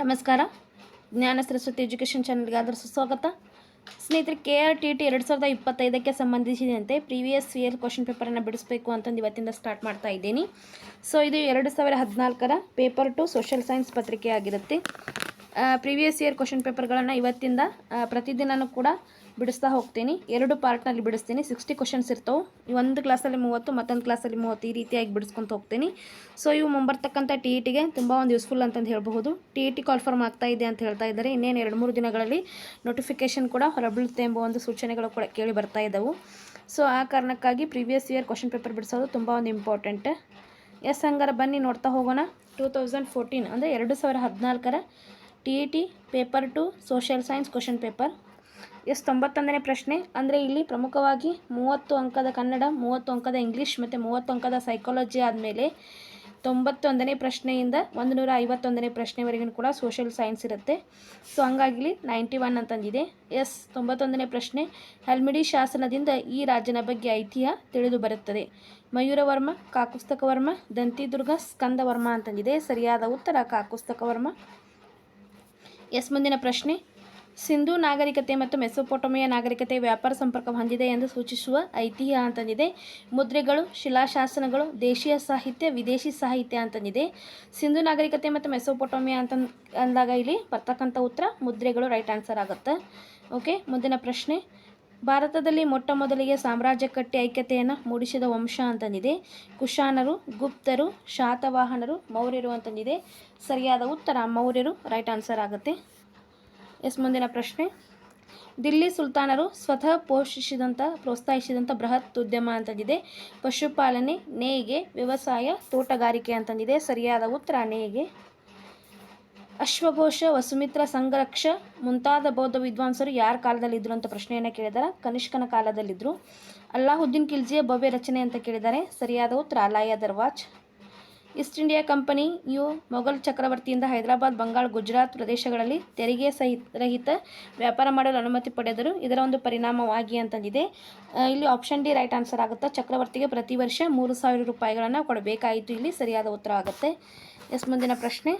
ನಮಸ್ಕಾರ. ಜ್ಞಾನ ಸರಸ್ವತಿ ಎಜುಕೇಷನ್ ಚಾನಲ್ಗೆ ಆದರ ಸುಸ್ವಾಗತ ಸ್ನೇಹಿತರೆ ಕೆ ಆರ್ ಟಿ ಟಿ ಎರಡು ಸಾವಿರದ ಇಪ್ಪತ್ತೈದಕ್ಕೆ ಸಂಬಂಧಿಸಿದಂತೆ ಪ್ರೀವಿಯಸ್ ಇಯರ್ ಕ್ವಶನ್ ಪೇಪರನ್ನು ಬಿಡಿಸಬೇಕು ಅಂತಂದು ಇವತ್ತಿಂದ ಸ್ಟಾರ್ಟ್ ಮಾಡ್ತಾ ಇದ್ದೀನಿ. ಸೊ ಇದು ಎರಡು ಸಾವಿರ ಹದಿನಾಲ್ಕರ ಪೇಪರ್ ಟು ಸೋಷಿಯಲ್ ಸೈನ್ಸ್ ಪತ್ರಿಕೆ ಆಗಿರುತ್ತೆ. ಪ್ರೀವಿಯಸ್ ಇಯರ್ ಕ್ವಶನ್ ಪೇಪರ್ಗಳನ್ನು ಇವತ್ತಿಂದ ಪ್ರತಿದಿನವೂ ಕೂಡ ಬಿಡಿಸ್ತಾ ಹೋಗ್ತೀನಿ. ಎರಡು ಪಾರ್ಟ್ನಲ್ಲಿ ಬಿಡಿಸ್ತೀನಿ. ಸಿಕ್ಸ್ಟಿ ಕ್ವಶನ್ಸ್ ಇರ್ತವೆ. ಒಂದು ಕ್ಲಾಸಲ್ಲಿ ಮೂವತ್ತು, ಮತ್ತೊಂದು ಕ್ಲಾಸಲ್ಲಿ ಮೂವತ್ತು ಈ ರೀತಿಯಾಗಿ ಬಿಡಿಸ್ಕೊಂತ ಹೋಗ್ತೀನಿ. ಸೊ ಇವು ಮುಂಬರ್ತಕ್ಕಂಥ ಟಿ ಇ ಟಿಗೆ ತುಂಬ ಒಂದು ಯೂಸ್ಫುಲ್ ಅಂತಂದು ಹೇಳಬಹುದು. ಟಿ ಇ ಟಿ ಕಾಲ್ಫಾರ್ಮ್ ಆಗ್ತಾ ಇದೆ ಅಂತ ಹೇಳ್ತಾ ಇದ್ದಾರೆ. ಇನ್ನೇನು ಎರಡು, ಮೂರು ದಿನಗಳಲ್ಲಿ ನೋಟಿಫಿಕೇಶನ್ ಕೂಡ ಹೊರಬೀಳುತ್ತೆ ಎಂಬ ಒಂದು ಸೂಚನೆಗಳು ಕೂಡ ಕೇಳಿ ಬರ್ತಾ ಇದ್ದವು ಸೊ ಆ ಕಾರಣಕ್ಕಾಗಿ ಪ್ರೀವಿಯಸ್ ಇಯರ್ ಕ್ವಶನ್ ಪೇಪರ್ ಬಿಡಿಸೋದು ತುಂಬ ಒಂದು ಇಂಪಾರ್ಟೆಂಟ್ ಎಸ್ ಹಂಗಾರೆ ಬನ್ನಿ ನೋಡ್ತಾ ಹೋಗೋಣ. ಟೂ ತೌಸಂಡ್ ಫೋರ್ಟೀನ್ ಅಂದರೆ ಎರಡು ಸಾವಿರ ಹದಿನಾಲ್ಕರ T E T paper two social science question paper yes, ತೊಂಬತ್ತೊಂದನೇ ಪ್ರಶ್ನೆ. ಅಂದರೆ ಇಲ್ಲಿ ಪ್ರಮುಖವಾಗಿ ಮೂವತ್ತು ಅಂಕದ ಕನ್ನಡ, ಮೂವತ್ತು ಅಂಕದ ಇಂಗ್ಲೀಷ್ ಮತ್ತು ಮೂವತ್ತು ಅಂಕದ ಸೈಕಾಲಜಿ ಆದಮೇಲೆ ತೊಂಬತ್ತೊಂದನೇ ಪ್ರಶ್ನೆಯಿಂದ ಒಂದು ನೂರ ಐವತ್ತೊಂದನೇ ಪ್ರಶ್ನೆವರೆಗೂ ಕೂಡ ಸೋಷಿಯಲ್ ಸೈನ್ಸ್ ಇರುತ್ತೆ. ಸೊ ಹಂಗಾಗಿ ನೈಂಟಿ ಒನ್ ಅಂತಂದಿದೆ ಎಸ್, ತೊಂಬತ್ತೊಂದನೇ ಪ್ರಶ್ನೆ. ಹಲ್ಮಿಡಿ ಶಾಸನದಿಂದ ಈ ರಾಜನ ಬಗ್ಗೆ ಐತಿಹ್ಯ ತಿಳಿದು ಬರುತ್ತದೆ. ಮಯೂರವರ್ಮ, ಕಾಕುಸ್ತಕವರ್ಮ, ದಂತಿದುರ್ಗ, ಸ್ಕಂದವರ್ಮ ಅಂತಂದಿದೆ ಸರಿಯಾದ ಉತ್ತರ ಕಾಕುಸ್ತಕವರ್ಮ. ಎಸ್, ಮುಂದಿನ ಪ್ರಶ್ನೆ. ಸಿಂಧು ನಾಗರಿಕತೆ ಮತ್ತು ಮೆಸೊಪೊಟೊಮಿಯ ನಾಗರಿಕತೆ ವ್ಯಾಪಾರ ಸಂಪರ್ಕ ಹೊಂದಿದೆ ಎಂದು ಸೂಚಿಸುವ ಐತಿಹ್ಯ ಅಂತಂದಿದೆ. ಮುದ್ರೆಗಳು, ಶಿಲಾಶಾಸನಗಳು, ದೇಶೀಯ ಸಾಹಿತ್ಯ, ವಿದೇಶಿ ಸಾಹಿತ್ಯ ಅಂತಂದಿದೆ. ಸಿಂಧೂ ನಾಗರಿಕತೆ ಮತ್ತು ಮೆಸೊಪೊಟೊಮಿಯ ಅಂತ ಅಂದಾಗ ಇಲ್ಲಿ ಬರ್ತಕ್ಕಂಥ ಉತ್ತರ ಮುದ್ರೆಗಳು ರೈಟ್ ಆನ್ಸರ್ ಆಗುತ್ತೆ. ಓಕೆ ಮುಂದಿನ ಪ್ರಶ್ನೆ. ಭಾರತದಲ್ಲಿ ಮೊಟ್ಟ ಮೊದಲಿಗೆ ಸಾಮ್ರಾಜ್ಯ ಕಟ್ಟಿ ಐಕ್ಯತೆಯನ್ನು ಮೂಡಿಸಿದ ವಂಶ ಅಂತಂದಿದೆ. ಕುಶಾನರು, ಗುಪ್ತರು, ಶಾತವಾಹನರು, ಮೌರ್ಯರು ಅಂತಂದಿದೆ. ಸರಿಯಾದ ಉತ್ತರ ಮೌರ್ಯರು ರೈಟ್ ಆನ್ಸರ್ ಆಗುತ್ತೆ. ಎಸ್ ಮುಂದಿನ ಪ್ರಶ್ನೆ. ದಿಲ್ಲಿ ಸುಲ್ತಾನರು ಸ್ವತಃ ಪೋಷಿಸಿದಂಥ ಪ್ರೋತ್ಸಾಹಿಸಿದಂಥ ಬೃಹತ್ ಉದ್ಯಮ ಅಂತಂದಿದೆ. ಪಶುಪಾಲನೆ, ನೇಯ್ಗೆ, ವ್ಯವಸಾಯ, ತೋಟಗಾರಿಕೆ ಅಂತಂದಿದೆ. ಸರಿಯಾದ ಉತ್ತರ ನೇಯ್ಗೆ. ಅಶ್ವಘೋಷ, ವಸುಮಿತ್ರ ಸಂಘರಕ್ಷ ಮುಂತಾದ ಬೌದ್ಧ ವಿದ್ವಾಂಸರು ಯಾರ ಕಾಲದಲ್ಲಿದ್ದರು ಅಂತ ಪ್ರಶ್ನೆಯನ್ನು ಕೇಳಿದ್ದಾರೆ ಕನಿಷ್ಕನ ಕಾಲದಲ್ಲಿದ್ದರು ಅಲ್ಲಾಹುದ್ದೀನ್ ಖಿಲ್ಜಿಯ ಭವ್ಯ ರಚನೆ ಅಂತ ಕೇಳಿದ್ದಾರೆ ಸರಿಯಾದ ಉತ್ತರ ಅಲಾಯ ದರ್ವಾಜ್. ಈಸ್ಟ್ ಇಂಡಿಯಾ ಕಂಪನಿಯು ಮೊಘಲ್ ಚಕ್ರವರ್ತಿಯಿಂದ ಹೈದರಾಬಾದ್, ಬಂಗಾಳ, ಗುಜರಾತ್ ಪ್ರದೇಶಗಳಲ್ಲಿ ತೆರಿಗೆ ಸಹಿತ ರಹಿತ ವ್ಯಾಪಾರ ಮಾಡಲು ಅನುಮತಿ ಪಡೆದರು ಇದರ ಒಂದು ಪರಿಣಾಮವಾಗಿ ಅಂತಂದಿದೆ. ಇಲ್ಲಿ ಆಪ್ಷನ್ ಡಿ ರೈಟ್ ಆನ್ಸರ್ ಆಗುತ್ತೆ. ಚಕ್ರವರ್ತಿಗೆ ಪ್ರತಿ ವರ್ಷ ಮೂರು ಸಾವಿರ ರೂಪಾಯಿಗಳನ್ನು ಕೊಡಬೇಕಾಯಿತು. ಇಲ್ಲಿ ಸರಿಯಾದ ಉತ್ತರ ಆಗುತ್ತೆ. ಎಸ್, ಮುಂದಿನ ಪ್ರಶ್ನೆ.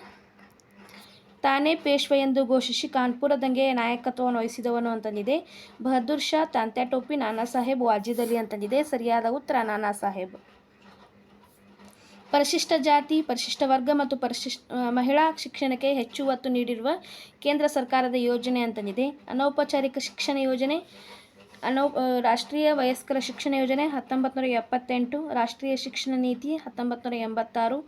ತಾನೇ ಪೇಶ್ವ ಎಂದು ಘೋಷಿಸಿ ಕಾನ್ಪುರ ದಂಗೆಯ ನಾಯಕತ್ವವನ್ನು ವಹಿಸಿದವನು ಅಂತಂದಿದೆ. ಬಹದ್ದೂರ್ ಶಾ, ತಾಂತ್ಯಾ ಟೋಪಿ ನಾನಾ ಸಾಹೇಬ್ ವಾಜಿದಲ್ಲಿ ಅಂತಂದಿದೆ. ಸರಿಯಾದ ಉತ್ತರ ನಾನಾ ಸಾಹೇಬ್ ಪರಿಶಿಷ್ಟ ಜಾತಿ, ಪರಿಶಿಷ್ಟ ವರ್ಗ ಮತ್ತು ಪರಿಶಿಷ್ಟ ಮಹಿಳಾ ಶಿಕ್ಷಣಕ್ಕೆ ಹೆಚ್ಚು ಒತ್ತು ನೀಡಿರುವ ಕೇಂದ್ರ ಸರ್ಕಾರದ ಯೋಜನೆ ಅಂತಂದಿದೆ ಅನೌಪಚಾರಿಕ ಶಿಕ್ಷಣ ಯೋಜನೆ, ಅನೌ ರಾಷ್ಟ್ರೀಯ ವಯಸ್ಕರ ಶಿಕ್ಷಣ ಯೋಜನೆ ಹತ್ತೊಂಬತ್ತು ನೂರ ಎಪ್ಪತ್ತೆಂಟು, ರಾಷ್ಟ್ರೀಯ ಶಿಕ್ಷಣ ನೀತಿ ಹತ್ತೊಂಬತ್ತು ನೂರ ಎಂಬತ್ತಾರು,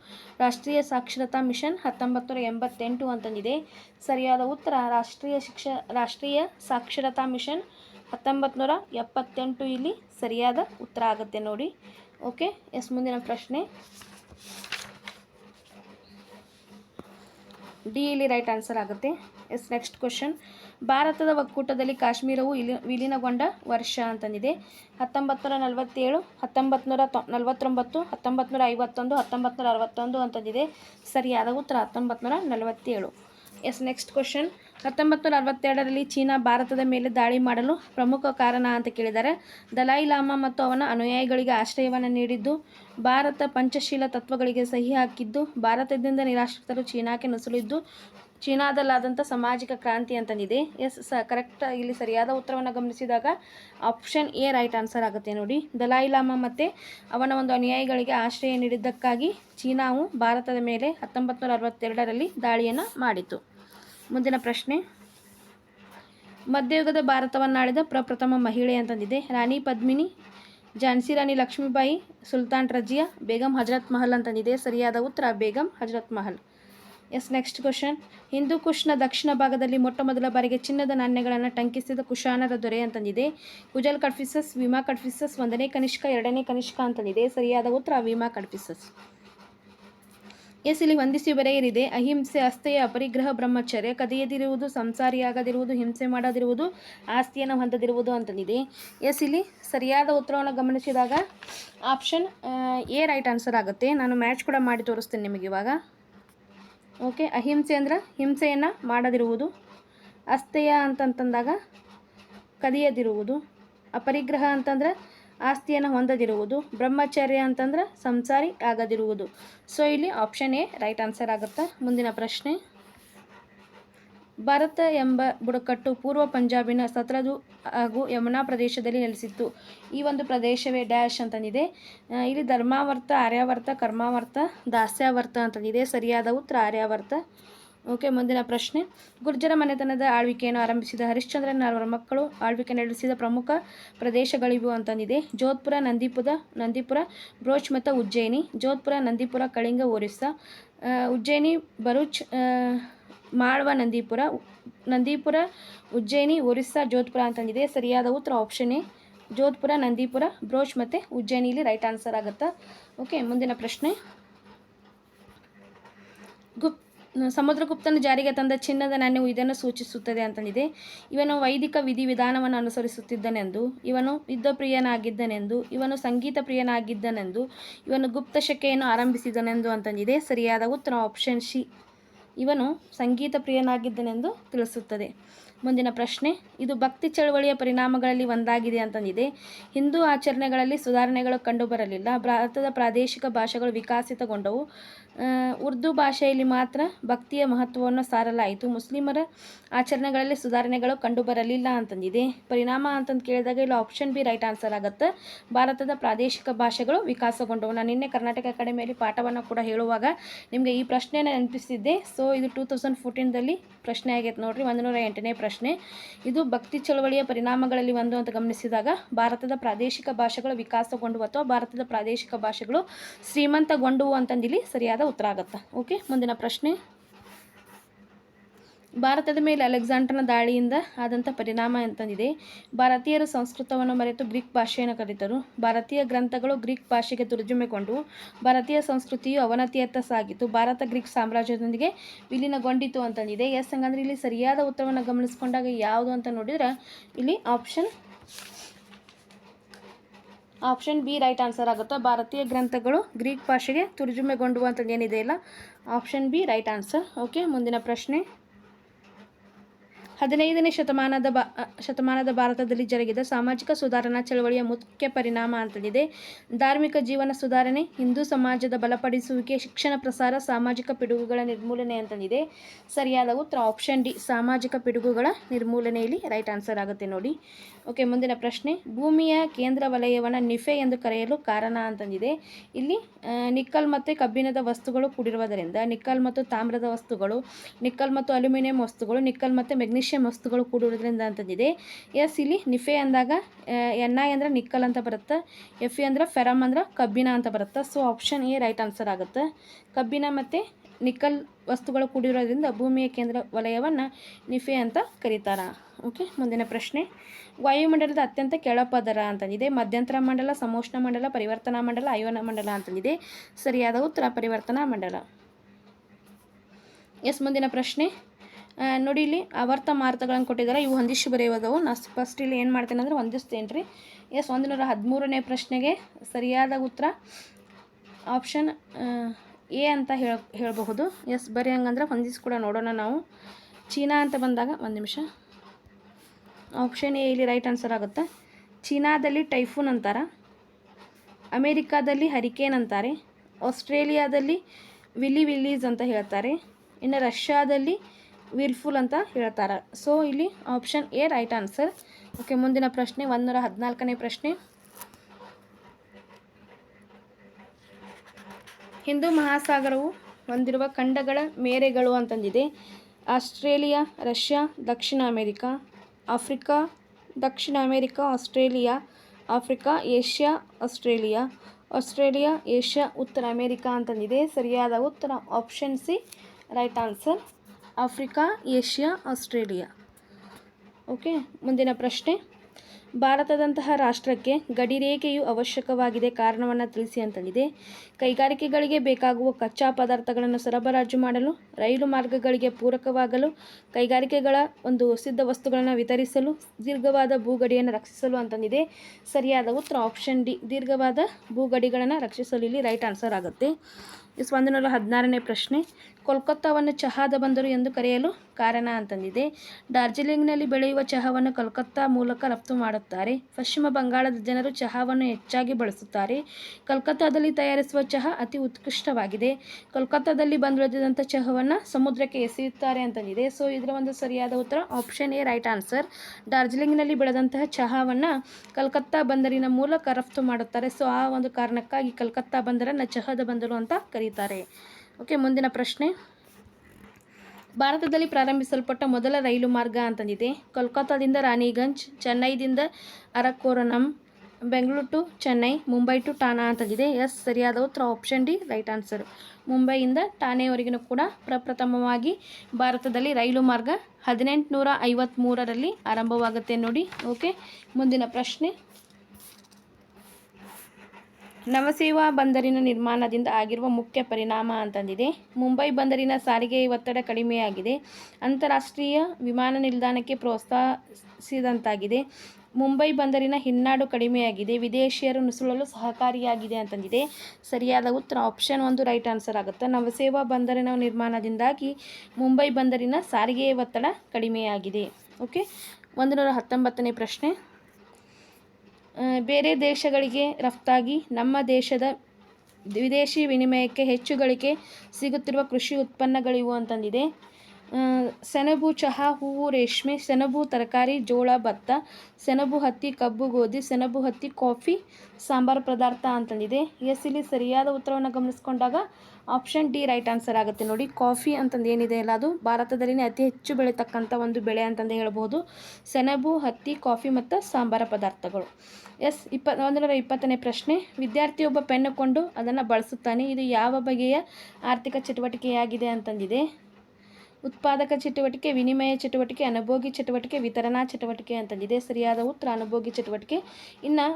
ರಾಷ್ಟ್ರೀಯ ಸಾಕ್ಷರತಾ ಮಿಷನ್ ಹತ್ತೊಂಬತ್ತು ನೂರ ಎಂಬತ್ತೆಂಟು ಅಂತಂದಿದೆ ಸರಿಯಾದ ಉತ್ತರ, ರಾಷ್ಟ್ರೀಯ ಶಿಕ್ಷ, ರಾಷ್ಟ್ರೀಯ ಸಾಕ್ಷರತಾ ಮಿಷನ್ ಹತ್ತೊಂಬತ್ತು ನೂರ ಎಪ್ಪತ್ತೆಂಟು ಇಲ್ಲಿ ಸರಿಯಾದ ಉತ್ತರ ಆಗುತ್ತೆ ನೋಡಿ. ಓಕೆ, ಎಸ್ ಮುಂದಿನ ಪ್ರಶ್ನೆ. ಡಿ ಇಲ್ಲಿ ರೈಟ್ ಆನ್ಸರ್ ಆಗುತ್ತೆ. ಎಸ್ ನೆಕ್ಸ್ಟ್ ಕ್ವಶನ್ ಭಾರತದ ಒಕ್ಕೂಟದಲ್ಲಿ ಕಾಶ್ಮೀರವು ಇಲಿ ವಿಲೀನಗೊಂಡ ವರ್ಷ ಅಂತಂದಿದೆ. ಹತ್ತೊಂಬತ್ತು ನೂರ ನಲವತ್ತೇಳು ಹತ್ತೊಂಬತ್ತು ನೂರ ತೊ, ನಲವತ್ತೊಂಬತ್ತು ಹತ್ತೊಂಬತ್ತು ನೂರ ಐವತ್ತೊಂದು ಹತ್ತೊಂಬತ್ತು ನೂರ ಅರವತ್ತೊಂದು ಅಂತಂದಿದೆ. ಸರಿಯಾದ ಉತ್ತರ ಹತ್ತೊಂಬತ್ತು ನೂರ ನಲವತ್ತೇಳು. ಎಸ್ ನೆಕ್ಸ್ಟ್ ಕ್ವಶನ್ ಹತ್ತೊಂಬತ್ತು ನೂರ ಅರವತ್ತೆರಡರಲ್ಲಿ ಚೀನಾ ಭಾರತದ ಮೇಲೆ ದಾಳಿ ಮಾಡಲು ಪ್ರಮುಖ ಕಾರಣ ಅಂತ ಕೇಳಿದ್ದಾರೆ. ದಲಾಯಿ ಲಾಮಾ ಮತ್ತು ಅವನ ಅನುಯಾಯಿಗಳಿಗೆ ಆಶ್ರಯವನ್ನು ನೀಡಿದ್ದು, ಭಾರತ ಪಂಚಶೀಲ ತತ್ವಗಳಿಗೆ ಸಹಿ ಹಾಕಿದ್ದು, ಭಾರತದಿಂದ ನಿರಾಶ್ರಿತರು ಚೀನಾಕ್ಕೆ ನುಸುಳಿದ್ದು ಚೀನಾದಲ್ಲಾದಂಥ ಸಾಮಾಜಿಕ ಕ್ರಾಂತಿ ಅಂತಂದಿದೆ. ಎಸ್, ಸ, ಕರೆಕ್ಟ್ ಇಲ್ಲಿ ಸರಿಯಾದ ಉತ್ತರವನ್ನು ಗಮನಿಸಿದಾಗ ಆಪ್ಷನ್ ಎ ರೈಟ್ ಆನ್ಸರ್ ಆಗುತ್ತೆ ನೋಡಿ. ದಲಾಯಿ ಲಾಮಾ ಮತ್ತು ಅವನ ಒಂದು ಅನುಯಾಯಿಗಳಿಗೆ ಆಶ್ರಯ ನೀಡಿದ್ದಕ್ಕಾಗಿ ಚೀನಾವು ಭಾರತದ ಮೇಲೆ ಹತ್ತೊಂಬತ್ತು ನೂರ ಅರವತ್ತೆರಡರಲ್ಲಿ ದಾಳಿಯನ್ನು ಮಾಡಿತು ಮುಂದಿನ ಪ್ರಶ್ನೆ. ಮಧ್ಯಯುಗದ ಭಾರತವನ್ನು ಆಳಿದ ಪ್ರಪ್ರಥಮ ಮಹಿಳೆ ಅಂತಂದಿದೆ. ರಾಣಿ ಪದ್ಮಿನಿ, ಝಾನ್ಸಿ ರಾಣಿ ಲಕ್ಷ್ಮೀಬಾಯಿ, ಸುಲ್ತಾನ್ ರಜಿಯಾ, ಬೇಗಂ ಹಜರತ್ ಮಹಲ್ ಅಂತಂದಿದೆ. ಸರಿಯಾದ ಉತ್ತರ, Begum Hazrat Mahal. Yes, next question. Hindu ಕುಶ್ನ ದಕ್ಷಿಣ ಭಾಗದಲ್ಲಿ ಮೊಟ್ಟ ಮೊದಲ ಬಾರಿಗೆ ಚಿನ್ನದ ನಾಣ್ಯಗಳನ್ನು ಟಂಕಿಸಿದ ಕುಶಾನರ ದೊರೆ ಅಂತಂದಿದೆ. ಕುಜಲ್ ಕಡ್ಫಿಸಸ್, ವಿಮಾ ಕಡ್ಫಿಸಸ್, ಒಂದನೇ ಕನಿಷ್ಕ, ಎರಡನೇ ಕನಿಷ್ಕ ಅಂತಂದಿದೆ. ಸರಿಯಾದ ಉತ್ತರ, ವಿಮಾ ಕಡ್ಫಿಸಸ್. ಎಸ್ ಇಲ್ಲಿ ಹೊಂದಿಸಿ ಬರೆಯರಿದೆ ಅಹಿಂಸೆ ಅಸ್ತೆಯ ಅಪರಿಗ್ರಹ, ಬ್ರಹ್ಮಚರ್ಯ, ಕದಿಯದಿರುವುದು, ಸಂಸಾರಿಯಾಗದಿರುವುದು, ಹಿಂಸೆ ಮಾಡದಿರುವುದು, ಆಸ್ತಿಯನ್ನು ಹೊಂದದಿರುವುದು ಅಂತಂದಿದೆ ಎಸ್ ಇಲ್ಲಿ ಸರಿಯಾದ ಉತ್ತರವನ್ನು ಗಮನಿಸಿದಾಗ ಆಪ್ಷನ್ ಎ ರೈಟ್ ಆನ್ಸರ್ ಆಗುತ್ತೆ. ನಾನು ಮ್ಯಾಚ್ ಕೂಡ ಮಾಡಿ ತೋರಿಸ್ತೀನಿ ನಿಮಗೆ ಇವಾಗ. ಓಕೆ, ಅಹಿಂಸೆ ಅಂದ್ರೆ ಹಿಂಸೆಯನ್ನು ಮಾಡದಿರುವುದು ಅಸ್ತೆಯ ಅಂತಂತಂದಾಗ ಕದಿಯದಿರುವುದು, ಅಪರಿಗ್ರಹ ಅಂತಂದ್ರೆ ಆಸ್ತಿಯನ್ನು ಹೊಂದದಿರುವುದು, ಬ್ರಹ್ಮಚರ್ಯ ಅಂತಂದ್ರೆ ಸಂಸಾರಿ ಆಗದಿರುವುದು. ಸೊ ಇಲ್ಲಿ ಆಪ್ಷನ್ ಎ ರೈಟ್ ಆನ್ಸರ್ ಆಗುತ್ತೆ. ಮುಂದಿನ ಪ್ರಶ್ನೆ. ಭಾರತ ಎಂಬ ಬುಡಕಟ್ಟು ಪೂರ್ವ ಪಂಜಾಬಿನ ಸತ್ರದು ಹಾಗೂ ಯಮುನಾ ಪ್ರದೇಶದಲ್ಲಿ ನೆಲೆಸಿತ್ತು. ಈ ಒಂದು ಪ್ರದೇಶವೇ ಡ್ಯಾಶ್ ಅಂತಂದಿದೆ. ಇಲ್ಲಿ ಧರ್ಮಾವರ್ತ, ಆರ್ಯಾವರ್ತ, ಕರ್ಮಾವರ್ತ, ದಾಸ್ಯಾವರ್ತ ಅಂತಂದಿದೆ. ಸರಿಯಾದ ಉತ್ತರ ಆರ್ಯಾವರ್ತ. ಓಕೆ ಮುಂದಿನ ಪ್ರಶ್ನೆ. ಗುರ್ಜರ ಮನೆತನದ ಆಳ್ವಿಕೆಯನ್ನು ಆರಂಭಿಸಿದ ಹರಿಶ್ಚಂದ್ರನ್ ಅವರ ಮಕ್ಕಳು ಆಳ್ವಿಕೆ ನಡೆಸಿದ ಪ್ರಮುಖ ಪ್ರದೇಶಗಳಿವು ಅಂತಂದಿದೆ. ಜೋಧ್ಪುರ ನಂದಿಪುರ ನಂದಿಪುರ ಬ್ರೋಚ್ ಮತ್ತು ಉಜ್ಜಯಿನಿ. ಜೋಧ್ಪುರ ನಂದಿಪುರ ಕಳಿಂಗ ಒರಿಸ್ಸಾ. ಉಜ್ಜಯಿನಿ ಬರುಚ್ ಆ, ಮಾಳ್ವ ನಂದೀಪುರ. ನಂದಿಪುರ ಉಜ್ಜಯಿನಿ ಒರಿಸ್ಸಾ ಜೋಧ್ಪುರ ಅಂತಂದಿದೆ. ಸರಿಯಾದ ಉತ್ತರ ಆಪ್ಷನ್ ಎ. ಜೋಧ್ಪುರ ನಂದೀಪುರ ಬ್ರೋಚ್ ಮತ್ತು ಉಜ್ಜಯಿನಿಲಿ ರೈಟ್ ಆನ್ಸರ್ ಆಗುತ್ತೆ? ಓಕೆ ಮುಂದಿನ ಪ್ರಶ್ನೆ. ಗುಪ್ ಸಮುದ್ರಗುಪ್ತನು ಜಾರಿಗೆ ತಂದ ಚಿನ್ನದ ನಾಣ್ಯವು ಇದನ್ನು ಸೂಚಿಸುತ್ತದೆ ಅಂತಂದಿದೆ. ಇವನು ವೈದಿಕ ವಿಧಿವಿಧಾನವನ್ನು ಅನುಸರಿಸುತ್ತಿದ್ದನೆಂದು, ಇವನು ಯುದ್ಧ ಪ್ರಿಯನಾಗಿದ್ದನೆಂದು ಇವನು ಸಂಗೀತ ಪ್ರಿಯನಾಗಿದ್ದನೆಂದು ಇವನು ಗುಪ್ತ ಶಕೆಯನ್ನು ಆರಂಭಿಸಿದನೆಂದು ಅಂತಂದಿದೆ. ಸರಿಯಾದ ಉತ್ತರ ಆಪ್ಷನ್ ಶಿ ಇವನು ಸಂಗೀತ ಪ್ರಿಯನಾಗಿದ್ದನೆಂದು ತಿಳಿಸುತ್ತದೆ. ಮುಂದಿನ ಪ್ರಶ್ನೆ, ಇದು ಭಕ್ತಿ ಚಳವಳಿಯ ಪರಿಣಾಮಗಳಲ್ಲಿ ಒಂದಾಗಿದೆ ಅಂತಂದಿದೆ. ಹಿಂದೂ ಆಚರಣೆಗಳಲ್ಲಿ ಸುಧಾರಣೆಗಳು ಕಂಡುಬರಲಿಲ್ಲ. ಭಾರತದ ಪ್ರಾದೇಶಿಕ ಭಾಷೆಗಳು ವಿಕಸಿತಗೊಂಡವು. ಉರ್ದು ಭಾಷೆಯಲ್ಲಿ ಮಾತ್ರ ಭಕ್ತಿಯ ಮಹತ್ವವನ್ನು ಸಾರಲಾಯಿತು. ಮುಸ್ಲಿಮರ ಆಚರಣೆಗಳಲ್ಲಿ ಸುಧಾರಣೆಗಳು ಕಂಡುಬರಲಿಲ್ಲ ಅಂತಂದಿದೆ. ಪರಿಣಾಮ ಅಂತಂದು ಕೇಳಿದಾಗ ಇಲ್ಲಿ ಆಪ್ಷನ್ ಬಿ ರೈಟ್ ಆನ್ಸರ್ ಆಗುತ್ತೆ. ಭಾರತದ ಪ್ರಾದೇಶಿಕ ಭಾಷೆಗಳು ವಿಕಾಸಗೊಂಡವು. ನಾನು ನಿನ್ನೆ ಕರ್ನಾಟಕ ಅಕಾಡೆಮಿಯಲ್ಲಿ ಪಾಠವನ್ನು ಕೂಡ ಹೇಳುವಾಗ ನಿಮಗೆ ಈ ಪ್ರಶ್ನೆಯನ್ನು ನೆನಪಿಸಿದ್ದೆ. ಸೊ ಇದು ಟೂ ತೌಸಂಡ್ ಫೋರ್ಟೀನ್ದಲ್ಲಿ ಪ್ರಶ್ನೆ ಆಗೈತೆ ನೋಡಿರಿ. ಒಂದು ನೂರ ಎಂಟನೇ ಪ್ರಶ್ನೆ. ಇದು ಭಕ್ತಿ ಚಳವಳಿಯ ಪರಿಣಾಮಗಳಲ್ಲಿ ಒಂದು ಅಂತ ಗಮನಿಸಿದಾಗ, ಭಾರತದ ಪ್ರಾದೇಶಿಕ ಭಾಷೆಗಳು ವಿಕಾಸಗೊಂಡವು ಅಥವಾ ಭಾರತದ ಪ್ರಾದೇಶಿಕ ಭಾಷೆಗಳು ಶ್ರೀಮಂತಗೊಂಡವು ಅಂತಂದಿಲ್ಲಿ ಸರಿಯಾದ ಉತ್ತರ ಆಗುತ್ತೆ? ಓಕೆ ಮುಂದಿನ ಪ್ರಶ್ನೆ. ಭಾರತದ ಮೇಲೆ ಅಲೆಕ್ಸಾಂಡರ್ನ ದಾಳಿಯಿಂದ ಆದಂಥ ಪರಿಣಾಮ ಅಂತಂದಿದೆ. ಭಾರತೀಯರು ಸಂಸ್ಕೃತವನ್ನು ಮರೆತು ಗ್ರೀಕ್ ಭಾಷೆಯನ್ನು ಕಲಿತರು. ಭಾರತೀಯ ಗ್ರಂಥಗಳು ಗ್ರೀಕ್ ಭಾಷೆಗೆ ತುರ್ಜುಮೆಗೊಂಡು ಭಾರತೀಯ ಸಂಸ್ಕೃತಿಯು ಅವನತಿಯತ್ತ ಸಾಗಿತು. ಭಾರತ ಗ್ರೀಕ್ ಸಾಮ್ರಾಜ್ಯದೊಂದಿಗೆ ವಿಲೀನಗೊಂಡಿತು ಅಂತಂದಿದೆ. ಎಸ್ ಹಂಗಂದ್ರೆ ಇಲ್ಲಿ ಸರಿಯಾದ ಉತ್ತರವನ್ನು ಗಮನಿಸ್ಕೊಂಡಾಗ ಯಾವುದು ಅಂತ ನೋಡಿದ್ರೆ ಇಲ್ಲಿ option option B right answer ಆಗುತ್ತೆ. ಭಾರತೀಯ ಗ್ರಂಥಗಳು ಗ್ರೀಕ್ ಭಾಷೆಗೆ ತುರ್ಜುಮೆಗೊಂಡುವಂಥದ್ದು ಅಂತಂದು ಏನಿದೆ ಇಲ್ಲ. Option B right answer. Okay, ಮುಂದಿನ ಪ್ರಶ್ನೆ. ಹದಿನೈದನೇ ಶತಮಾನದ ಬಾ ಶತಮಾನದ ಭಾರತದಲ್ಲಿ ಜರುಗಿದ ಸಾಮಾಜಿಕ ಸುಧಾರಣಾ ಚಳವಳಿಯ ಮುಖ್ಯ ಪರಿಣಾಮ ಅಂತಲಿದೆ ಧಾರ್ಮಿಕ ಜೀವನ ಸುಧಾರಣೆ, ಹಿಂದೂ ಸಮಾಜದ ಬಲಪಡಿಸುವಿಕೆ, ಶಿಕ್ಷಣ ಪ್ರಸಾರ, ಸಾಮಾಜಿಕ ಪಿಡುಗುಗಳ ನಿರ್ಮೂಲನೆ ಅಂತಲಿದೆ ಸರಿಯಾದ ಉತ್ತರ ಆಪ್ಷನ್ ಡಿ, ಸಾಮಾಜಿಕ ಪಿಡುಗುಗಳ ನಿರ್ಮೂಲನೆಯಲ್ಲಿ ರೈಟ್ ಆನ್ಸರ್ ಆಗುತ್ತೆ ನೋಡಿ. ಓಕೆ, ಮುಂದಿನ ಪ್ರಶ್ನೆ. ಭೂಮಿಯ ಕೇಂದ್ರ ವಲಯವನ್ನು ನಿಫೆ ಎಂದು ಕರೆಯಲು ಕಾರಣ ಅಂತಂದಿದೆ. ಇಲ್ಲಿ ನಿಕ್ಕಲ್ ಮತ್ತು ಕಬ್ಬಿಣದ ವಸ್ತುಗಳು ಕೂಡಿರುವುದರಿಂದ ನಿಕ್ಕಲ್ ಮತ್ತು ತಾಮ್ರದ ವಸ್ತುಗಳು ನಿಕ್ಕಲ್ ಮತ್ತು ಅಲ್ಯೂಮಿನಿಯಂ ವಸ್ತುಗಳು ನಿಕ್ಕಲ್ ಮತ್ತು ಮೆಗ್ನೀಷಿಯಂ ವಸ್ತುಗಳು ಕೂಡಿರೋದ್ರಿಂದ ಅಂತಂದಿದೆ. ಎಸ್ ಇಲ್ಲಿ ನಿಫೆ ಅಂದಾಗ ಎನ್ ಐ ಅಂದ್ರೆ ನಿಕ್ಕಲ್ ಅಂತ ಬರುತ್ತೆ, ಎಫ್ ಇ ಅಂದ್ರೆ ಫೆರಮ್ ಅಂದ್ರೆ ಕಬ್ಬಿಣ ಅಂತ ಬರುತ್ತೆ. So option A right answer ಆಗುತ್ತೆ. ಕಬ್ಬಿಣ ಮತ್ತು ನಿಕ್ಕಲ್ ವಸ್ತುಗಳು ಕೂಡಿರೋದ್ರಿಂದ ಭೂಮಿಯ ಕೇಂದ್ರ ವಲಯವನ್ನು ನಿಫೆ ಅಂತ ಕರೀತಾರ. ಓಕೆ, ಮುಂದಿನ ಪ್ರಶ್ನೆ. ವಾಯುಮಂಡಲದ ಅತ್ಯಂತ ಕೆಳಪದರ ಅಂತಂದಿದೆ. ಮಧ್ಯಂತರ ಮಂಡಲ, ಸಮೋಷ್ಣ ಮಂಡಲ, ಪರಿವರ್ತನಾ ಮಂಡಲ ಅಯೋನ ಮಂಡಲ ಅಂತಂದಿದೆ. ಸರಿಯಾದ ಉತ್ತರ ಪರಿವರ್ತನಾ ಮಂಡಲ. ಎಸ್, ಮುಂದಿನ ಪ್ರಶ್ನೆ. ನೋಡಿ ಇಲ್ಲಿ ಆವರ್ತ ಮಾರ್ತಗಳನ್ನು ಕೊಟ್ಟಿದ್ದಾರೆ. ಇವು ಒಂದಿಷ್ಟು ಬರೆಯುವುದವು ನಾ ಫಸ್ಟ್ ಇಲ್ಲಿ ಏನು ಮಾಡ್ತೇನೆ ಅಂದರೆ ಹೊಂದಿಸ್ತೇನೆ ರೀ ಎಸ್ ಒಂದು ನೂರ ಹದಿಮೂರನೇ ಪ್ರಶ್ನೆಗೆ ಸರಿಯಾದ ಉತ್ತರ. ಆಪ್ಷನ್ ಎ ಅಂತ ಹೇಳ, ಹೇಳಬಹುದು. ಎಸ್ ಬರೀ ಹಂಗಂದ್ರೆ ಹೊಂದಿಸಿ ಕೂಡ ನೋಡೋಣ ನಾವು. ಚೀನಾ ಅಂತ ಬಂದಾಗ, ಒಂದು ನಿಮಿಷ. ಆಪ್ಷನ್ ಎ ಇಲ್ಲಿ ರೈಟ್ ಆನ್ಸರ್ ಆಗುತ್ತೆ. ಚೀನಾದಲ್ಲಿ ಟೈಫೂನ್ ಅಂತಾರ. ಅಮೇರಿಕಾದಲ್ಲಿ ಹರಿಕೇನ್ ಅಂತಾರೆ. ಆಸ್ಟ್ರೇಲಿಯಾದಲ್ಲಿ ವಿಲಿ ವಿಲ್ಲೀಸ್ ಅಂತ ಹೇಳ್ತಾರೆ. ಇನ್ನು ರಷ್ಯಾದಲ್ಲಿ ವಿರ್ಫುಲ್ ಅಂತ ಹೇಳ್ತಾರೆ. ಸೊ ಇಲ್ಲಿ option A right answer okay ಮುಂದಿನ ಪ್ರಶ್ನೆ, ಒಂದೂರ ಹದಿನಾಲ್ಕನೇ ಪ್ರಶ್ನೆ. ಹಿಂದೂ ಮಹಾಸಾಗರವು ಹೊಂದಿರುವ ಖಂಡಗಳ ಮೇರೆಗಳು ಅಂತಂದಿದೆ. ಆಸ್ಟ್ರೇಲಿಯಾ, ರಷ್ಯಾ, ದಕ್ಷಿಣ ಅಮೇರಿಕಾ, ಆಫ್ರಿಕಾ, ದಕ್ಷಿಣ America, Australia, Africa, Asia, Australia Australia, Asia, ಉತ್ತರ ಅಮೇರಿಕಾ ಅಂತಂದಿದೆ. ಸರಿಯಾದ ಉತ್ತರ option C right answer Africa, Asia, Australia. Okay, ಮುಂದಿನ ಪ್ರಶ್ನೆ. ಭಾರತದಂತಹ ರಾಷ್ಟ್ರಕ್ಕೆ ಗಡಿರೇಖೆಯು ಅವಶ್ಯಕವಾಗಿದೆ ಕಾರಣವನ್ನು ತಿಳಿಸಿ ಅಂತಂದಿದೆ. ಕೈಗಾರಿಕೆಗಳಿಗೆ ಬೇಕಾಗುವ ಕಚ್ಚಾ ಪದಾರ್ಥಗಳನ್ನು ಸರಬರಾಜು ಮಾಡಲು, ರೈಲು ಮಾರ್ಗಗಳಿಗೆ ಪೂರಕವಾಗಲು, ಕೈಗಾರಿಕೆಗಳ ಒಂದು ಸಿದ್ಧ ವಸ್ತುಗಳನ್ನು ವಿತರಿಸಲು, ದೀರ್ಘವಾದ ಭೂಗಡಿಯನ್ನು ರಕ್ಷಿಸಲು ಅಂತಂದಿದೆ. ಸರಿಯಾದ ಉತ್ತರ ಆಪ್ಷನ್ ಡಿ, ದೀರ್ಘವಾದ ಭೂಗಡಿಗಳನ್ನು ರಕ್ಷಿಸಲು ಇಲ್ಲಿ ರೈಟ್ ಆನ್ಸರ್ ಆಗುತ್ತೆ. ಒಂದು ನೂರ ಹದಿನಾರನೇ ಪ್ರಶ್ನೆ, ಕೋಲ್ಕತ್ತಾವನ್ನು ಚಹಾದ ಬಂದರು ಎಂದು ಕರೆಯಲು ಕಾರಣ ಅಂತಂದಿದೆ. ಡಾರ್ಜಿಲಿಂಗ್ನಲ್ಲಿ ಬೆಳೆಯುವ ಚಹಾವನ್ನು ಕಲ್ಕತ್ತಾ ಮೂಲಕ ರಫ್ತು ಮಾಡುತ್ತಾರೆ. ಪಶ್ಚಿಮ ಬಂಗಾಳದ ಜನರು ಚಹಾವನ್ನು ಹೆಚ್ಚಾಗಿ ಬಳಸುತ್ತಾರೆ. ಕಲ್ಕತ್ತಾದಲ್ಲಿ ತಯಾರಿಸುವ ಚಹಾ ಅತಿ ಉತ್ಕೃಷ್ಟವಾಗಿದೆ. ಕೋಲ್ಕತ್ತಾದಲ್ಲಿ ಬಂದುಳಿದಂಥ ಚಹಾವನ್ನು ಸಮುದ್ರಕ್ಕೆ ಎಸೆಯುತ್ತಾರೆ ಅಂತಂದಿದೆ. ಸೊ, ಇದರ ಒಂದು ಸರಿಯಾದ ಉತ್ತರ, ಆಪ್ಷನ್ ಎ, ರೈಟ್ ಆನ್ಸರ್. ಡಾರ್ಜಿಲಿಂಗ್ನಲ್ಲಿ ಬೆಳೆದಂತಹ ಚಹಾವನ್ನು ಕಲ್ಕತ್ತಾ ಬಂದರಿನ ಮೂಲಕ ರಫ್ತು ಮಾಡುತ್ತಾರೆ. ಸೊ, ಆ ಒಂದು ಕಾರಣಕ್ಕಾಗಿ ಕಲ್ಕತ್ತಾ ಬಂದರನ್ನು ಚಹಾದ ಬಂದರು ಅಂತ ಕರೀತಾರೆ. ಓಕೆ, ಮುಂದಿನ ಪ್ರಶ್ನೆ. ಭಾರತದಲ್ಲಿ ಪ್ರಾರಂಭಿಸಲ್ಪಟ್ಟ ಮೊದಲ ರೈಲು ಮಾರ್ಗ ಅಂತಂದಿದೆ. ಕೋಲ್ಕತ್ತಾದಿಂದ ರಾಣಿಗಂಜ್, ಚೆನ್ನೈದಿಂದ ಅರಕೋರನಂ, ಬೆಂಗಳೂರು ಟು ಚೆನ್ನೈ, ಮುಂಬೈ ಟು ಠಾಣಾ ಅಂತಂದಿದೆ. ಎಸ್, ಸರಿಯಾದ ಉತ್ತರ, ಆಪ್ಷನ್ ಡಿ, ರೈಟ್ ಆನ್ಸರ್. ಮುಂಬೈಯಿಂದ ಠಾಣೆಯವರೆಗೂ ಕೂಡ ಪ್ರಪ್ರಥಮವಾಗಿ ಭಾರತದಲ್ಲಿ ರೈಲು ಮಾರ್ಗ ಹದಿನೆಂಟುನೂರ ಐವತ್ತ್ಮೂರರಲ್ಲಿ ಆರಂಭವಾಗುತ್ತೆ ನೋಡಿ. ಓಕೆ, ಮುಂದಿನ ಪ್ರಶ್ನೆ. ನವಸೇವಾ ಬಂದರಿನ ನಿರ್ಮಾಣದಿಂದ ಆಗಿರುವ ಮುಖ್ಯ ಪರಿಣಾಮ ಅಂತಂದಿದೆ. ಮುಂಬೈ ಬಂದರಿನ ಸಾರಿಗೆ ಒತ್ತಡ ಕಡಿಮೆಯಾಗಿದೆ. ಅಂತಾರಾಷ್ಟ್ರೀಯ ವಿಮಾನ ನಿಲ್ದಾಣಕ್ಕೆ ಪ್ರೋತ್ಸಾಹಿಸಿದಂತಾಗಿದೆ. ಮುಂಬೈ ಬಂದರಿನ ಹಿನ್ನಾಡು ಕಡಿಮೆಯಾಗಿದೆ. ವಿದೇಶಿಯರು ನುಸುಳಲು ಸಹಕಾರಿಯಾಗಿದೆ ಅಂತಂದಿದೆ. ಸರಿಯಾದ ಉತ್ತರ, ಆಪ್ಷನ್ ಒಂದು ರೈಟ್ ಆನ್ಸರ್ ಆಗುತ್ತೆ. ನವಸೇವಾ ಬಂದರಿನ ನಿರ್ಮಾಣದಿಂದಾಗಿ ಮುಂಬೈ ಬಂದರಿನ ಸಾರಿಗೆಯ ಒತ್ತಡ ಕಡಿಮೆಯಾಗಿದೆ. ಓಕೆ? ಒಂದು ನೂರ ಹತ್ತೊಂಬತ್ತನೇ ಪ್ರಶ್ನೆ. ಬೇರೆ ದೇಶಗಳಿಗೆ ರಫ್ತಾಗಿ ನಮ್ಮ ದೇಶದ ವಿದೇಶಿ ವಿನಿಮಯಕ್ಕೆ ಹೆಚ್ಚು ಗಳಿಕೆ ಸಿಗುತ್ತಿರುವ ಕೃಷಿ ಉತ್ಪನ್ನಗಳಿವು ಅಂತಂದಿದೆ. ಸೆಣಬು ಚಹಾ, ಹೂವು, ರೇಷ್ಮೆ, ಸೆಣಬು ತರಕಾರಿ, ಜೋಳ, ಭತ್ತ, ಸೆಣಬು ಹತ್ತಿ, ಕಬ್ಬು, ಗೋಧಿ, ಸೆಣಬು ಹತ್ತಿ, ಕಾಫಿ, ಸಾಂಬಾರು ಪದಾರ್ಥ ಅಂತಂದಿದೆ. ಎಸ್ ಇಲ್ಲಿ ಸರಿಯಾದ ಉತ್ತರವನ್ನು ಗಮನಿಸ್ಕೊಂಡಾಗ ಆಪ್ಷನ್ ಡಿ ರೈಟ್ ಆನ್ಸರ್ ಆಗುತ್ತೆ ನೋಡಿ. ಕಾಫಿ ಅಂತಂದು ಏನಿದೆ ಅಲ್ಲ ಅದು? ಭಾರತದಲ್ಲಿನೇ ಅತಿ ಹೆಚ್ಚು ಬೆಳೀತಕ್ಕಂಥ ಒಂದು ಬೆಳೆ ಅಂತಂದು ಹೇಳ್ಬೋದು. ಸೆಣಬು, ಹತ್ತಿ, ಕಾಫಿ ಮತ್ತು ಸಾಂಬಾರ ಪದಾರ್ಥಗಳು. ಎಸ್, ಇಪ್ಪ ಒಂದರ ಇಪ್ಪತ್ತನೇ ಪ್ರಶ್ನೆ. ವಿದ್ಯಾರ್ಥಿಯೊಬ್ಬ ಪೆನ್ನು ಕೊಂಡು ಅದನ್ನು ಬಳಸುತ್ತಾನೆ. ಇದು ಯಾವ ಬಗೆಯ ಆರ್ಥಿಕ ಚಟುವಟಿಕೆಯಾಗಿದೆ ಅಂತಂದಿದೆ. ಉತ್ಪಾದಕ ಚಟುವಟಿಕೆ, ವಿನಿಮಯ ಚಟುವಟಿಕೆ, ಅನುಭೋಗಿ ಚಟುವಟಿಕೆ, ವಿತರಣಾ ಚಟುವಟಿಕೆ ಅಂತಂದಿದೆ. ಸರಿಯಾದ ಉತ್ತರ, ಅನುಭೋಗಿ ಚಟುವಟಿಕೆ. ಇನ್ನು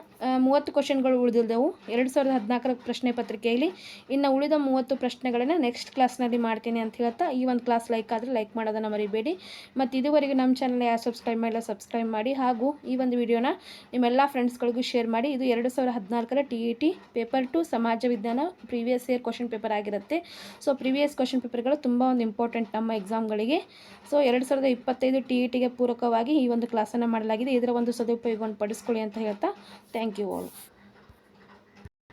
ಮೂವತ್ತು ಕ್ವಶನ್ಗಳು ಉಳಿದಿದ್ದವು ಎರಡು ಸಾವಿರದ ಹದಿನಾಲ್ಕರ ಪ್ರಶ್ನೆ ಪತ್ರಿಕೆಯಲ್ಲಿ ಇನ್ನು ಉಳಿದ ಮೂವತ್ತು ಪ್ರಶ್ನೆಗಳನ್ನು ನೆಕ್ಸ್ಟ್ ಕ್ಲಾಸ್ನಲ್ಲಿ ಮಾಡ್ತೀನಿ ಅಂತ ಹೇಳ್ತಾ ಈ ಒಂದು ಕ್ಲಾಸ್ ಲೈಕ್ ಆದರೆ ಲೈಕ್ ಮಾಡೋದನ್ನು ಮರಿಬೇಡಿ. ಮತ್ತು ಇದುವರೆಗೂ ನಮ್ಮ ಚಾನಲ್ ಯಾರು ಸಬ್ಸ್ಕ್ರೈಬ್ ಮಾಡಿಲ್ಲ ಸಬ್ಸ್ಕ್ರೈಬ್ ಮಾಡಿ. ಹಾಗೂ ಈ ಒಂದು ವಿಡಿಯೋನ ನಿಮ್ಮೆಲ್ಲ ಫ್ರೆಂಡ್ಸ್ಗಳಿಗೂ ಶೇರ್ ಮಾಡಿ. ಇದು ಎರಡು ಸಾವಿರದ ಹದಿನಾಲ್ಕರ T E T paper two ಸಮಾಜ ವಿಜ್ಞಾನ ಪ್ರೀವಿಯಸ್ ಇಯರ್ ಕ್ವಶನ್ ಪೇಪರ್ ಆಗಿರುತ್ತೆ. ಸೊ ಪ್ರೀವಿಯಸ್ ಕ್ವಶನ್ ಪೇಪರ್ಗಳು ತುಂಬ ಒಂದು ಇಂಪಾರ್ಟೆಂಟ್ ನಮ್ಮ ಎಕ್ಸಾಮ್ಗಳಿಗೆ. ಸೊ ಎರಡು ಸಾವಿರದ ಇಪ್ಪತ್ತೈದು ಟಿ ಇ ಟಿಗೆ ಪೂರಕವಾಗಿ ಈ ಒಂದು ಕ್ಲಾಸನ್ನು ಮಾಡಲಾಗಿದೆ. ಇದರ ಒಂದು ಸದುಪಯೋಗವನ್ನು ಪಡಿಸ್ಕೊಳ್ಳಿ ಅಂತ ಹೇಳ್ತಾ ಥ್ಯಾಂಕ್ ಯು ಆಲ್